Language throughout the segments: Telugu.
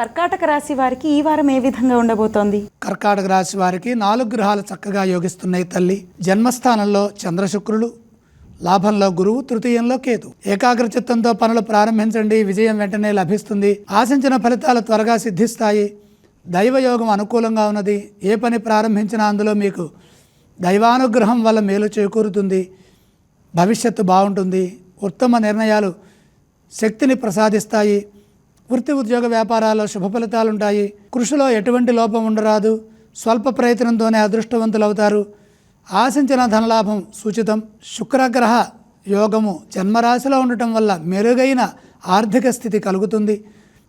కర్కాటక రాశి వారికి ఈ వారం ఏ విధంగా ఉండబోతోంది? కర్కాటక రాశి వారికి నాలుగు గ్రహాలు చక్కగా యోగిస్తున్నాయి తల్లి. జన్మస్థానంలో చంద్రశుక్రులు లాభంలో గురువు తృతీయంలో కేతు. ఏకాగ్ర చిత్తంతో పనులు ప్రారంభించండి విజయం వెంటనే లభిస్తుంది. ఆశించిన ఫలితాలు త్వరగా సిద్ధిస్తాయి. దైవయోగం అనుకూలంగా ఉన్నది. ఏ పని ప్రారంభించినా అందులో మీకు దైవానుగ్రహం వల్ల మేలు చేకూరుతుంది. భవిష్యత్తు బాగుంటుంది. ఉత్తమ నిర్ణయాలు శక్తిని ప్రసాదిస్తాయి. వృత్తి ఉద్యోగ వ్యాపారాల్లో శుభ ఫలితాలుంటాయి. కృషిలో ఎటువంటి లోపం ఉండరాదు. స్వల్ప ప్రయత్నంతోనే అదృష్టవంతులవుతారు. ఆశించిన ధనలాభం సూచితం. శుక్రగ్రహ యోగము జన్మరాశిలో ఉండటం వల్ల మెరుగైన ఆర్థిక స్థితి కలుగుతుంది.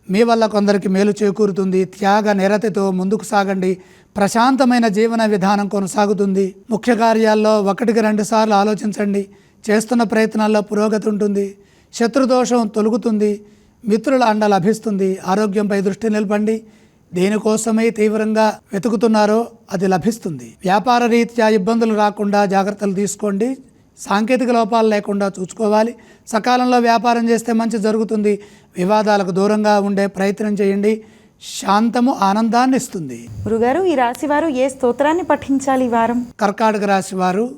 మీ వల్ల కొందరికి మేలు చేకూరుతుంది. త్యాగ నిరతితో ముందుకు సాగండి. ప్రశాంతమైన జీవన విధానం కొనసాగుతుంది. ముఖ్య కార్యాల్లో ఒకటికి రెండు సార్లు ఆలోచించండి. చేస్తున్న ప్రయత్నాల్లో పురోగతి ఉంటుంది. శత్రుదోషం తొలుగుతుంది. మిత్రుల అండ లభిస్తుంది. ఆరోగ్యంపై దృష్టి నిలపండి. దేనికోసమై తీవ్రంగా వెతుకుతున్నారో అది లభిస్తుంది. వ్యాపార రీత్యా ఇబ్బందులు రాకుండా జాగ్రత్తలు తీసుకోండి. సాంకేతిక లోపాలు లేకుండా చూసుకోవాలి. సకాలంలో వ్యాపారం చేస్తే మంచి జరుగుతుంది. వివాదాలకు దూరంగా ఉండే ప్రయత్నం చేయండి. శాంతము ఆనందాన్ని ఇస్తుంది గురుగారు ఈ రాశి వారు ఏ స్తోత్రాన్ని పఠించాలి ఈ వారం? కర్కాటక రాశి వారు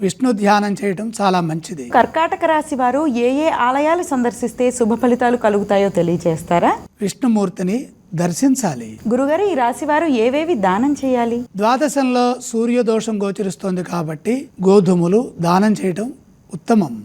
విష్ణు ధ్యానం చేయటం చాలా మంచిది. కర్కాటక రాశి వారు ఏ ఏ ఆలయాలు సందర్శిస్తే శుభ ఫలితాలు కలుగుతాయో తెలియజేస్తారా విష్ణుమూర్తిని దర్శించాలి. గురుగారు ఈ రాశి వారు ఏవేవి దానం చేయాలి? ద్వాదశంలో సూర్యదోషం గోచరిస్తోంది కాబట్టి గోధుమలు దానం చేయటం ఉత్తమం.